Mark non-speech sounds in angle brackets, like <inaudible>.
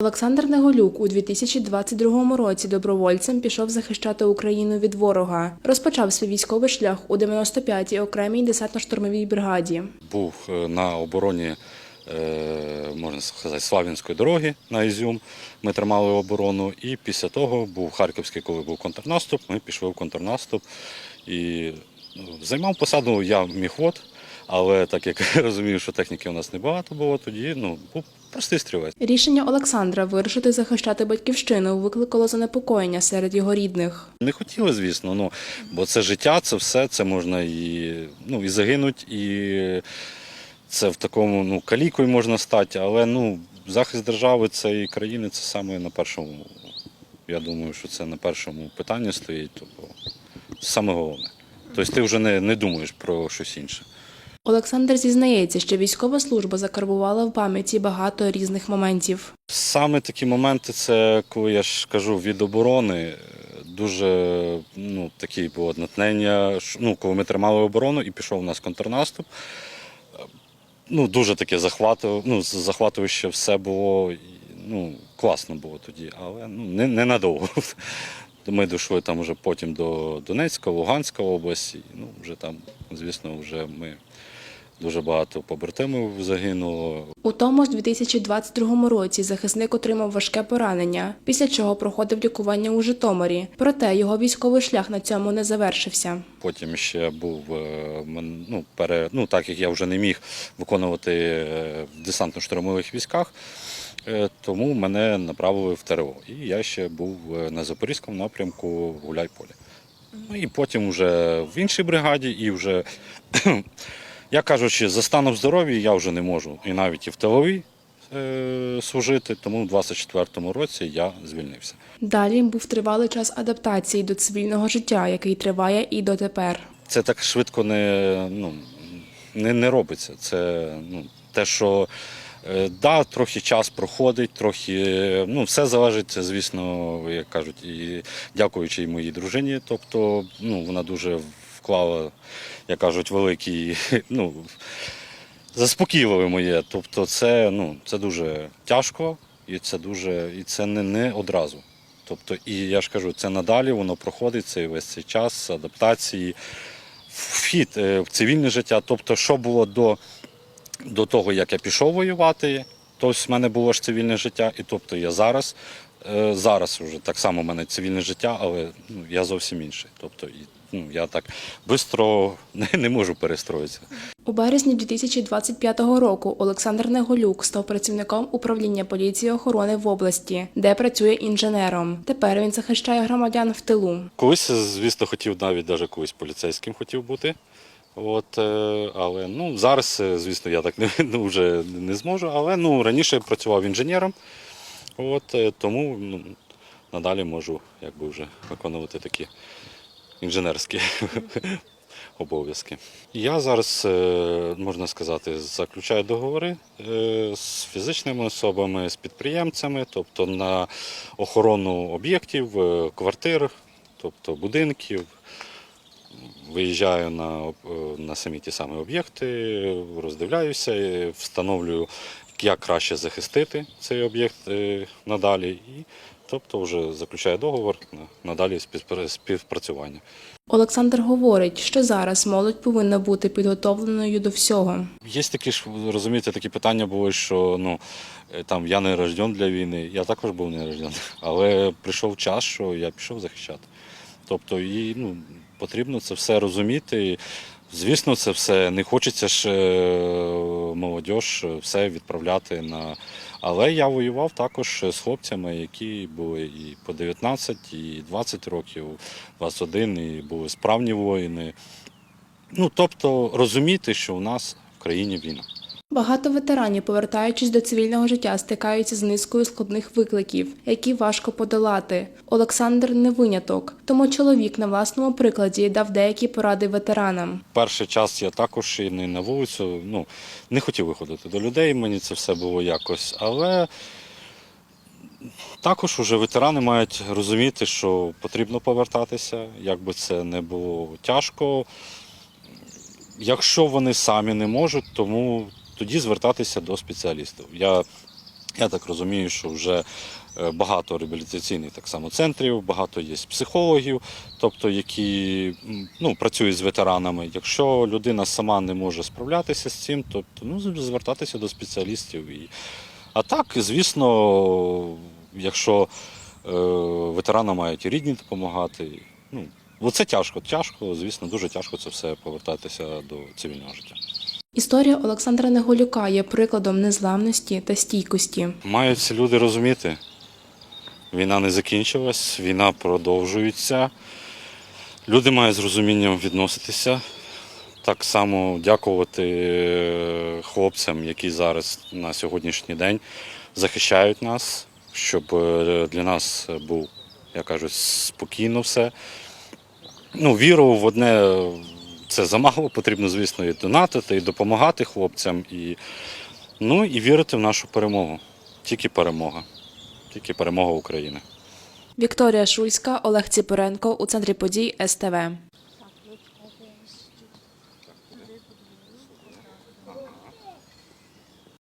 Олександр Неголюк у 2022 році добровольцем пішов захищати Україну від ворога. Розпочав свій військовий шлях у 95-й окремій десантно-штурмовій бригаді. Був е, на обороні, е, можна сказати, Слав'янської дороги на Ізюм. Ми тримали оборону. І після того був Харківський, коли був контрнаступ, ми пішли в контрнаступ. І ну, займав посаду я міхвод, але так як я <laughs> розумію, що техніки у нас небагато було, тоді ну, був простий стрілець. Rішення Олександра вирушити захищати батьківщину викликало занепокоєння серед його рідних. Не хотіли, звісно, ну, бо це життя, це все, це можна і, ну, і загинуть, і це в такому ну, калікою можна стати, але ну, захист держави це і країни це саме на першому. Я думаю, що це на першому питанні стоїть. Тобто, це саме головне. Тобто ти вже не, не думаєш про щось інше. Олександр зізнається, що військова служба закарбувала в пам'яті багато різних моментів. Саме такі моменти, це коли я ж кажу від оборони, е, дуже ну, такі було натхнення, ш- ну, коли ми тримали оборону і пішов у нас контрнаступ. Е, Ну, дуже таке захвату, ну, з- захватуюче все було. Ну, класно було тоді, але ну, не, не надовго. <laughs> Ми дійшли там вже потім до Донецька, Луганська області. Ну, вже там, звісно, вже ми дуже багато побратимів загинуло. У тому ж 2022 році захисник отримав важке поранення, після чого проходив лікування у Житомирі. Проте його військовий шлях на цьому не завершився. Потім ще був е, ну, пере, ну, так як я вже не міг виконувати е, в десантно-штурмових військах, е, тому мене направили в ТРО. І я ще був на Запорізькому напрямку в Гуляйполі. Ну і потім вже в іншій бригаді, і вже, я кажучи, за станом здоров'я я вже не можу і навіть і в тиловій е, служити, тому в 24-му році я звільнився. Далі був тривалий час адаптації до цивільного життя, який триває і дотепер. це так швидко не, ну, не, не робиться. Це ну, те, що е, да, трохи час проходить, трохи ну, все залежить, звісно, як кажуть, і дякуючи і моїй дружині. Тобто ну, вона дуже вклала, як кажуть, великий. <laughs> ну, Заспокійливе моє. Тобто, це, ну, це дуже тяжко і це дуже і це не, не одразу. Тобто, і я ж кажу, це надалі воно проходить цей весь цей час адаптації, вхід е, в цивільне життя. Тобто, що було до, до того, як я пішов воювати, то в мене було ж цивільне життя, і тобто я зараз. е, Зараз вже так само в мене цивільне життя, але ну, я зовсім інший. Тобто, ну, я так швидко не, не можу перестроїтися. У березні 2025 року Олександр Неголюк став працівником управління поліції охорони в області, де працює інженером. Тепер він захищає громадян в тилу. Колись, звісно, хотів навіть даже колись поліцейським хотів бути. От, е, але ну, зараз, е, звісно, я так не, <laughs> ну, вже не зможу. Але ну, раніше я працював інженером, от, е, тому ну, надалі можу якби, вже виконувати такі інженерські <laughs> обов'язки. Я зараз, е, можна сказати, заключаю договори е, з фізичними особами, з підприємцями, тобто на охорону об'єктів, е, квартир, тобто будинків. Виїжджаю на, на самі ті самі об'єкти, роздивляюся, встановлюю, як краще захистити цей об'єкт надалі. І, тобто вже заключаю договор на надалі співпра- співпрацювання. Олександр говорить, що зараз молодь повинна бути підготовленою до всього. Є такі ж, розумієте, такі питання були, що ну, е, там, я не рожден для війни, я також був не рожден. Але прийшов час, що я пішов захищати. Тобто і, ну, потрібно це все розуміти. Звісно, це все не хочеться ж е, молодь все відправляти на. Але я воював також з хлопцями, які були і по 19, і 20 років, 21, і були справні воїни. Ну, тобто розуміти, що у нас в країні війна. Багато ветеранів, повертаючись до цивільного життя, стикаються з низкою складних викликів, які важко подолати. Олександр не виняток, тому чоловік на власному прикладі дав деякі поради ветеранам. Перший час я також і не на вулицю, ну, не хотів виходити до людей, мені це все було якось. Але також уже ветерани мають розуміти, що потрібно повертатися, як би це не було тяжко. Якщо вони самі не можуть, тому тоді звертатися до спеціалістів. Я Я так розумію, що вже е, багато реабілітаційних так само центрів, багато є психологів, тобто які ну, працюють з ветеранами. Якщо людина сама не може справлятися з цим, то ну, звертатися до спеціалістів. І... А так, звісно, якщо е, ветеранам мають рідні допомагати, ну, це тяжко, тяжко, звісно, дуже тяжко це все повертатися до цивільного життя. Історія Олександра Неголюка є прикладом незламності та стійкості. Мають люди розуміти. Війна не закінчилась, війна продовжується. Люди мають з розумінням відноситися. Так само дякувати е, хлопцям, які зараз на сьогоднішній день захищають нас, щоб е, для нас був, як кажуть, спокійно все. Ну, віру в одне це замало, потрібно, звісно, і донатити, і допомагати хлопцям, і, ну, і вірити в нашу перемогу. Тільки перемога. Тільки перемога України. Вікторія Шульська, Олег Ціпоренко у центрі подій СТВ.